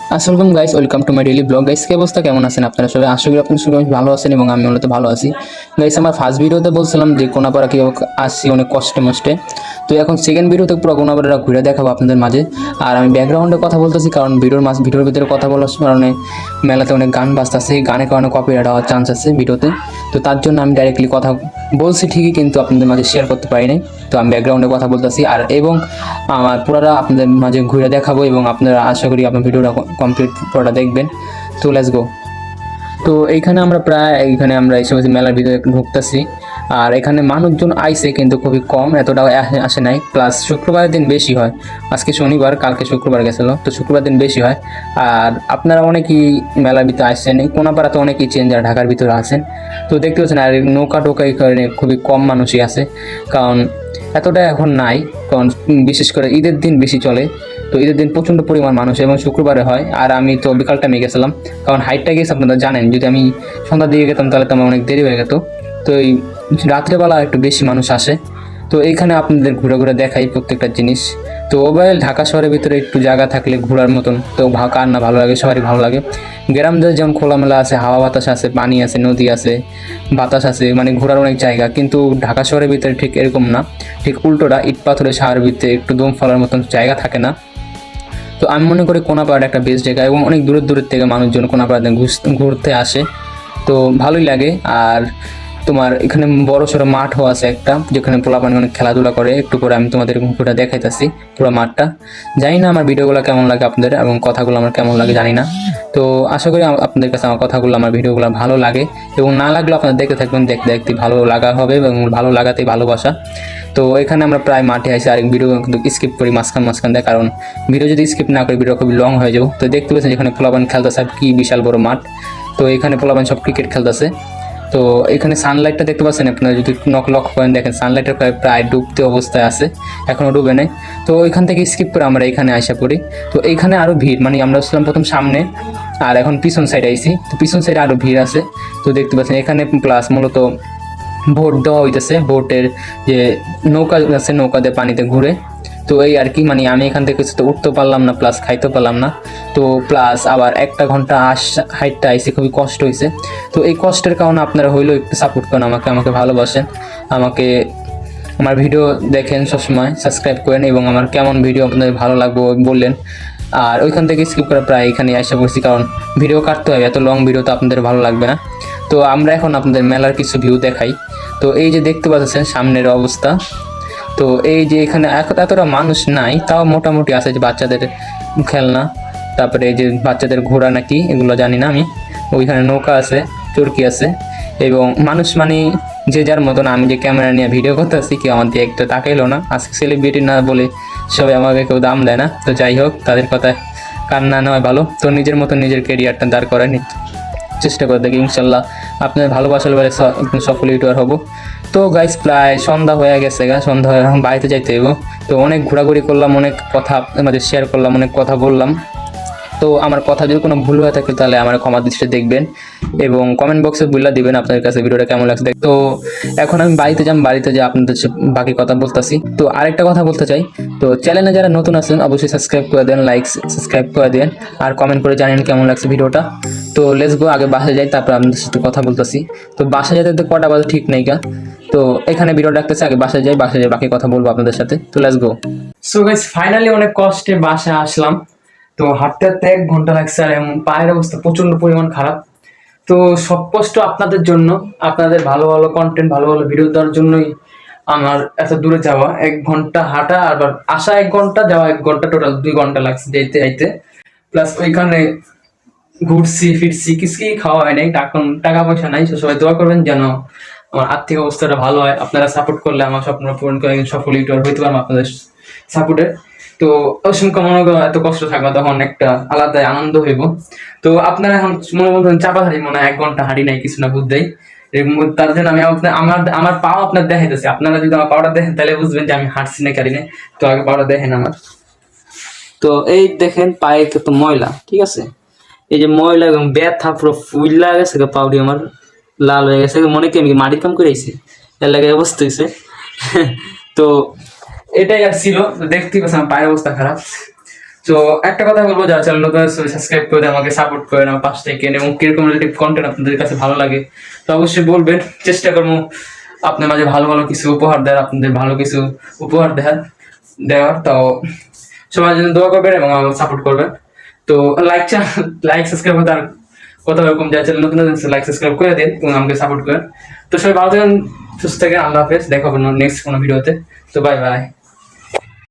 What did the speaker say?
আসসালাম guys welcome to my daily blog guys কি অবস্থা? কেমন আছেন আপনারা সবাই? আশা করি আপনার সবাই ভালো আছেন এবং আমি মূলত ভালো আছি। গাইস আমার ফার্স্ট ভিডিওতে বলছিলাম যে কোনাপাড়া কীভাবে আসছি অনেক কষ্টে মষ্টে। তো এখন সেকেন্ড ভিডিওতে পুরো কোনাপাড়াটা ঘুরে দেখাবো আপনাদের মাঝে। আর আমি ব্যাকগ্রাউন্ডে কথা বলতেছি, কারণ ভিডিওর মাঝ ভিডিওর ভিতরে কথা বলার কারণে মেলাতে অনেক গান বাজতেছে গানের কারণে কপিরাইট হওয়ার চান্স আছে ভিডিওতে। তো তার জন্য আমি ডাইরেক্টলি কথা বলছি ঠিকই, কিন্তু আপনাদের মাঝে শেয়ার করতে পারি নাই। তো আমি ব্যাকগ্রাউন্ডে কথা বলতেছি, আর এবং আমার পুরাটা আপনাদের মাঝে ঘুরে দেখাবো এবং আপনারা আশা করি আপনার ভিডিওটা কমপ্লিট পুরোটা দেখবেন। তো লেটস গো তো এইখানে আমরা প্রায়, এইখানে আমরা এই সময় মেলার ভিতরে ঢুকতেছি। আর এখানে মানুষজন আইসে কিন্তু খুবই কম, এতটাও আসে- নাই। প্লাস শুক্রবারের দিন বেশি হয়। আজকে শনিবার, কালকে শুক্রবার গেছিল, তো শুক্রবার দিন বেশি হয়। আর আপনারা অনেকেই মেলার ভিতরে আসছেন কোনাপাড়াতে অনেকেই চেঞ্জ আর ঢাকার ভিতরে আছেন। তো দেখতে পাচ্ছেন, আর নৌকা টোকা এই কারণে খুবই কম মানুষই আছে কারণ এতটা এখন নাই। কারণ বিশেষ করে ঈদের দিন বেশি চলে। তো ঈদের দিন প্রচণ্ড পরিমাণ মানুষ এবং শুক্রবারে হয়। আর আমি তো বিকাল টাইমে গেছিলাম। কারণ হাইটটা গেছে আপনারা জানেন। যদি আমি সন্ধ্যার দিকে গেতাম, তাহলে তো আমার অনেক দেরি হয়ে যেত তো এই রাত্রেবেলা একটু বেশি মানুষ আসে। তো এইখানে আপনাদের ঘুরে ঘুরে দেখাই প্রত্যেকটা জিনিস। তো ওভারঅল ঢাকা শহরের ভিতরে একটু জায়গা থাকলে ঘোরার মতন। তো কার না ভালো লাগে, সবারই ভালো লাগে। গ্রাম গ্রামদের যেমন খোলামেলা আছে, হাওয়া বাতাস আছে, পানি আছে, নদী আছে, বাতাস আছে মানে ঘোরার অনেক জায়গা। কিন্তু ঢাকা শহরের ভিতরে ঠিক এরকম না। ঠিক উল্টোটা, ইট পাথরের সাহার ভিতরে একটু দম ফলার মতন জায়গা থাকে না। তো আমি মনে করি কোনাপাড়া একটা বেস্ট জায়গা এবং অনেক দূরের দূরের থেকে মানুষজন কোনাপাড়াতে ঘুরতে আসে। তো ভালোই লাগে। আর তোমার এখানে বড় সড়ো মাঠও আছে একটা, যেখানে পোলাপানি অনেক খেলাধুলা করে। একটু করে আমি তোমাদের পুরোটা দেখাইতেছি, পুরো মাঠটা। জানি না আমার ভিডিওগুলো কেমন লাগে আপনাদের এবং কথাগুলো আমার কেমন লাগে জানি না। তো আশা করি আপনাদের কাছে আমার কথাগুলো, আমার ভিডিওগুলো ভালো লাগে এবং না লাগলেও আপনারা দেখতে থাকবেন, দেখতে দেখতে ভালো লাগা হবে এবং ভালো লাগাতেই ভালোবাসা। তো এখানে আমরা প্রায় মাঠে আসি আর ভিডিও কিন্তু স্কিপ করি মাঝখান মাঝখান দেয় কারণ ভিডিও যদি স্কিপ না করি, ভিডিও খুবই লং হয়ে যাব। তো দেখতে পাচ্ছেন যেখানে পোলাবান খেলতেছে আর কি বিশাল বড় মাঠ। তো এখানে পোলাবান সব ক্রিকেট খেলতেছে। তো এখানে সানলাইটটা দেখতে পাচ্ছেন আপনারা, যদি নক লক্ষ্য করেন, দেখেন সানলাইটটা প্রায় প্রায় ডুবতে অবস্থায় আছে এখনও ডুবে নেই। তো এখান থেকে স্কিপ করে আমরা এখানে আসা পড়ি। তো এখানে আরও ভিড় মানে আমরা ছিলাম প্রথম সামনে, আর এখন পিছন সাইডে আইছি তো পিছন সাইডে আরও ভিড় আছে। তো দেখতে পাচ্ছেন, এখানে প্লাস মূলত ভোট দেওয়া হইতেছে ভোটের যে নৌকা আছে, নৌকা দিয়ে পানিতে ঘুরে। তো এই আর কি মানে আমি এখান থেকে তো উঠতে পারলাম না প্লাস খাইতে পারলাম না। তো প্লাস আবার একটা ঘণ্টা আস, হাইটটা আইসে খুবই কষ্ট হয়েছে তো এই কষ্টের কারণে আপনারা হইলেও একটু সাপোর্ট করেন, আমাকে আমাকে ভালোবাসেন। আমাকে আমার ভিডিও দেখেন সবসময় সাবস্ক্রাইব করেন এবং আমার কেমন ভিডিও আপনাদের ভালো লাগবে বললেন। আর ওইখান থেকে স্কিপ করে প্রায় এখানে আসা করছি, কারণ ভিডিও কাটতে হবে, এত লং ভিডিও তো আপনাদের ভালো লাগবে না। তো আমরা এখন আপনাদের মেলার কিছু ভিউ দেখাই। তো এই যে দেখতে পাচ্ছেন, সামনের অবস্থা। তো এই যে এখানে এত- এতটা মানুষ নাই, তাও মোটামুটি আছে যে বাচ্চাদের খেলনা, তারপরে এই যে বাচ্চাদের ঘোড়া নাকি, এগুলো জানি না আমি। ওইখানে নৌকা আছে, চরকি আছে, এবং মানুষ মানে যে যার মতন আমি যে ক্যামেরা নিয়ে ভিডিও করতেছি, কেউ আমার দিয়ে একটা তাকাইলো না। আজকে সেলিব্রিটি না বলে সবাই আমাকে কেউ দাম দেয় না। তো যাই হোক, তাদের কথায় কান্না নয় ভালো। তো নিজের মতো নিজের কেরিয়ারটা দাঁড় করায় নি চেষ্টা করে দেখি, ইনশাল্লাহ। আপনার ভালোবাসার বেড়ে সফল ইউটিউবার হব। তো গাইস প্রায় সন্ধ্যা হয়ে গেছে, গা, সন্ধ্যা হয়ে এখন বাড়িতে যাইতে হইব। তো অনেক ঘোরাঘুরি করলাম, অনেক কথা আমাদের শেয়ার করলাম, অনেক কথা বললাম। তো আমার কথা যদি কোনো ভুল হয়ে থাকে, তাহলে আমার ক্ষমা দৃষ্টিতে দেখবেন এবং কমেন্ট বক্সে বলে দিবেন আপনাদের কাছে, ভিডিওটা কেমন লাগছে তো এখন আমি বাড়িতে যাম, বাড়িতে যে আপনাদের বাকি কথা বলতেছি। তো আরেকটা কথা বলতে চাই। তো চ্যানেলে যারা নতুন আছেন, অবশ্যই সাবস্ক্রাইব করে দেন লাইক সাবস্ক্রাইব করে দেন, আর কমেন্ট করে জানেন কেমন লাগছে ভিডিওটা। তো লেটস গো আগে বাসায় যাই, তারপর আপনাদের সাথে কথা বলতেছি। তো বাসায় যেতে কটা বাজে ঠিক নেই, গা। তো এখানে ভিডিও ডাকতেছে, আগে বাসায় যাই বাসায় যাই বাকি কথা বলব আপনাদের সাথে। তো let's go so guys finally অনেক কষ্টে বাসায় আসলাম। তো হাঁটতে হাঁটতে এক ঘণ্টা লাগছে আর এবং পায়ের অবস্থা প্রচণ্ড পরিমাণ খারাপ। তো সব কষ্ট আপনাদের জন্য, আপনাদের ভালো ভালো কন্টেন্ট ভালো ভালো ভিডিও দেওয়ার জন্যই আমার এত দূরে যাওয়া। এক ঘণ্টা হাঁটা আবার আসা এক ঘণ্টা, যাওয়া এক ঘণ্টা টোটাল দুই ঘণ্টা লাগছে যেতে যাইতে। প্লাস ওইখানে ঘুরছি, ফিরছি, কিছুই খাওয়া হয় নাই, টাকা টাকা পয়সা নাই। সবাই দোয়া করবেন যেন আমার আর্থিক অবস্থাটা ভালো হয়, আপনারা সাপোর্ট করলে আমার স্বপ্ন পূরণ করে সফল ইউটিউবার হইতে পারব আপনাদের সাপোর্টে তো অসংখ্য মনে এত কষ্ট থাকবে, তখন একটা আলাদা আনন্দ হইব। তো আপনারা এখন মনে বলতেন চাপা হারি মনে হয়, এক ঘণ্টা হাঁড়ি নাই, কিছু না বুঝতেই তার জন্য আমি আপনার আমার আমার পাও আপনার দেখাইতেছি। আপনারা যদি আমার পাওয়াটা দেখেন, তাহলে বুঝবেন যে আমি হাঁটছি না কারি তো আগে পাওয়াটা দেখেন আমার। তো এই দেখেন, পায়ে তো ময়লা, ঠিক আছে? এই যে ময়লা এবং ব্যথা পুরো ফুইলা গেছে পাউডি আমার। লাল হয়ে গেছে, মনে কি আমি মাটির কাম করে আইছি? লাগে অবস্থা হয়েছে তো এটাই আর ছিল দেখতেই পাচ্ছি আমার পায়ের অবস্থা খারাপ। তো একটা কথা বলব, যারা চ্যানেল নতুন সাবস্ক্রাইব করে আমাকে সাপোর্ট করেন আমার পাশ থেকে। এবং কীরকম রিলেটিভ কন্টেন্ট আপনাদের কাছে ভালো লাগে, তো অবশ্যই বলবেন। চেষ্টা করব আপনার মাঝে ভালো ভালো কিছু উপহার দেওয়ার, আপনাদের ভালো কিছু উপহার দেওয়ার দেওয়ার। তো সবার জন্য দোয়া করবেন এবং আমাকে সাপোর্ট করবেন। তো লাইক লাইক সাবস্ক্রাইব তার কথা এরকম যা চ্যানেল নতুন নতুন লাইক সাবস্ক্রাইব করে দিন তুমি আমাকে সাপোর্ট করেন। তো সবাই ভালো থাকেন, সুস্থ থাকেন, আল্লাহ হাফেজ, দেখা হবে নেক্সট কোনো ভিডিওতে তো বাই বাই